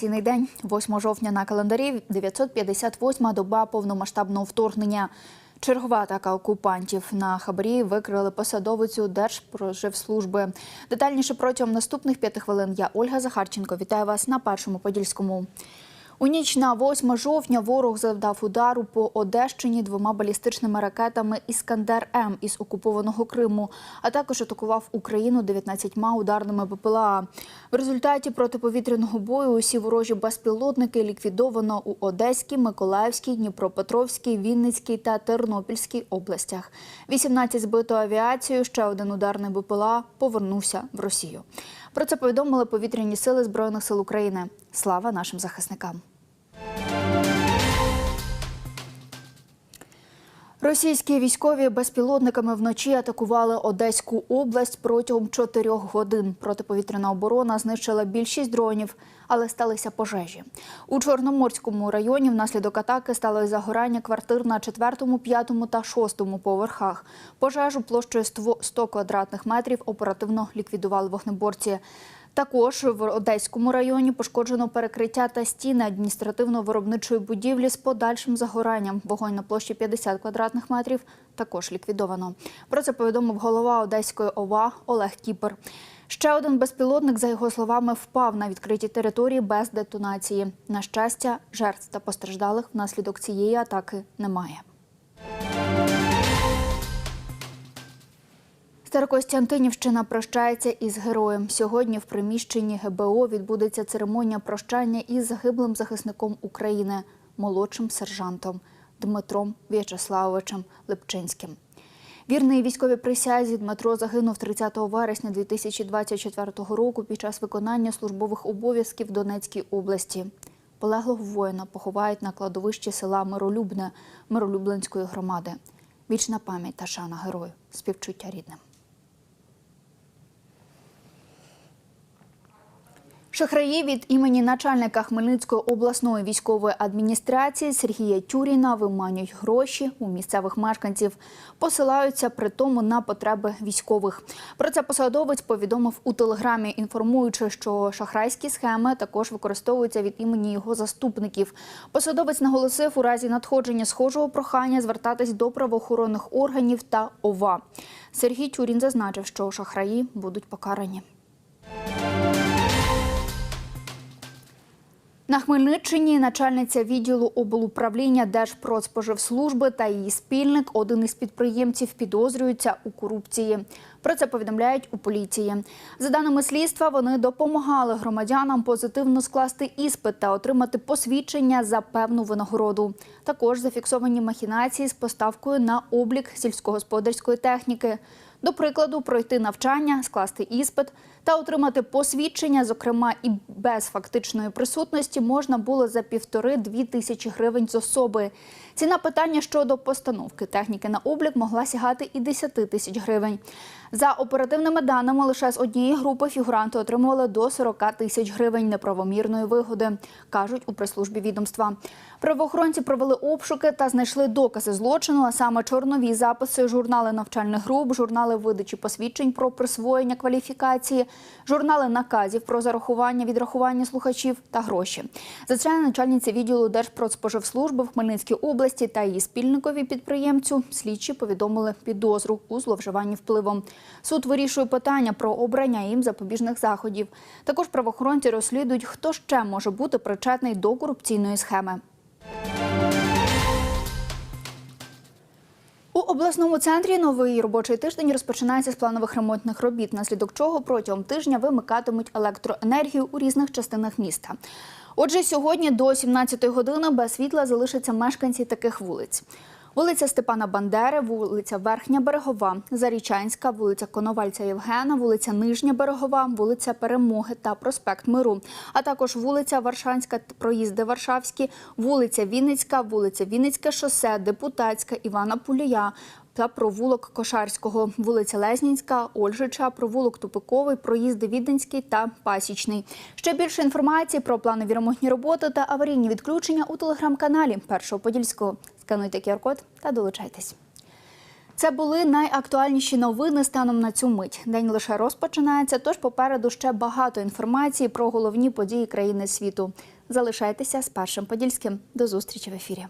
Цінний день, 8 жовтня на календарі, 958-ма доба повномасштабного вторгнення. Чергова атака окупантів на хабарі викрили посадовицю Держпроживслужби. Детальніше протягом наступних п'яти хвилин я Ольга Захарченко. Вітаю вас на першому подільському. У ніч на 8 жовтня ворог завдав удару по Одещині двома балістичними ракетами Іскандер М із окупованого Криму, а також атакував Україну 19 ударними БПЛА. В результаті протиповітряного бою усі ворожі безпілотники ліквідовано у Одеській, Миколаївській, Дніпропетровській, Вінницькій та Тернопільській областях. 18 збито авіацією. Ще один ударний БПЛА повернувся в Росію. Про це повідомили повітряні сили збройних сил України. Слава нашим захисникам. Російські військові безпілотниками вночі атакували Одеську область протягом чотирьох годин. Протиповітряна оборона знищила більшість дронів, але сталися пожежі. У Чорноморському районі внаслідок атаки стало загорання квартир на четвертому, п'ятому та шостому поверхах. Пожежу площею 100 квадратних метрів оперативно ліквідували вогнеборці. Також в Одеському районі пошкоджено перекриття та стіни адміністративно-виробничої будівлі з подальшим загоранням. Вогонь на площі 50 квадратних метрів також ліквідовано. Про це повідомив голова Одеської ОВА Олег Кіпер. Ще один безпілотник, за його словами, впав на відкритій території без детонації. На щастя, жертв та постраждалих внаслідок цієї атаки немає. Старокостянтинівщина прощається із героєм. Сьогодні в приміщенні ГБО відбудеться церемонія прощання із загиблим захисником України, молодшим сержантом Дмитром В'ячеславовичем Липчинським. Вірний військовій присязі Дмитро загинув 30 вересня 2024 року під час виконання службових обов'язків в Донецькій області. Полеглого воїна поховають на кладовищі села Миролюбне Миролюбленської громади. Вічна пам'ять та шана герою, співчуття рідним. Шахраї від імені начальника Хмельницької обласної військової адміністрації Сергія Тюріна виманюють гроші у місцевих мешканців, посилаються при тому на потреби військових. Про це посадовець повідомив у телеграмі, інформуючи, що шахрайські схеми також використовуються від імені його заступників. Посадовець наголосив у разі надходження схожого прохання звертатись до правоохоронних органів та ОВА. Сергій Тюрін зазначив, що шахраї будуть покарані. На Хмельниччині начальниця відділу облуправління Держпродспоживслужби та її спільник, один із підприємців, підозрюються у корупції. Про це повідомляють у поліції. За даними слідства, вони допомагали громадянам позитивно скласти іспит та отримати посвідчення за певну винагороду. Також зафіксовані махінації з поставкою на облік сільськогосподарської техніки. До прикладу, пройти навчання, скласти іспит та отримати посвідчення, зокрема і без фактичної присутності, можна було за півтори-дві тисячі гривень з особи. Ціна питання щодо постановки техніки на облік могла сягати і 10 тисяч гривень. За оперативними даними, лише з однієї групи фігуранти отримували до 40 тисяч гривень неправомірної вигоди, кажуть у прес-службі відомства. Правоохоронці провели обшуки та знайшли докази злочину, а саме чорнові записи, журнали навчальних груп, журнали видачі посвідчень про присвоєння кваліфікації, журнали наказів про зарахування, відрахування слухачів та гроші. За це начальниця відділу Держпродспоживслужби в Хмельницькій області та її спільникові підприємцю слідчі повідомили підозру у зловживанні впливом. Суд вирішує питання про обрання їм запобіжних заходів. Також правоохоронці розслідують, хто ще може бути причетний до корупційної схеми. Обласному центрі новий робочий тиждень розпочинається з планових ремонтних робіт, наслідок чого протягом тижня вимикатимуть електроенергію у різних частинах міста. Отже, сьогодні до 17 години без світла залишаться мешканці таких вулиць. Вулиця Степана Бандери, вулиця Верхня Берегова, Зарічанська, вулиця Коновальця Євгена, вулиця Нижня Берегова, вулиця Перемоги та проспект Миру, а також вулиця Варшанська, проїзди Варшавські, вулиця Вінницька, вулиця Вінницьке шосе, Депутатська, Івана Пулія. Та провулок Кошарського, вулиця Лезнінська, Ольжича, провулок Тупиковий, проїзди Віденський та Пасічний. Ще більше інформації про планові ремонтні роботи та аварійні відключення у телеграм-каналі Першого Подільського. Скануйте QR-код та долучайтесь. Це були найактуальніші новини станом на цю мить. День лише розпочинається, тож попереду ще багато інформації про головні події країни світу. Залишайтеся з першим подільським. До зустрічі в ефірі.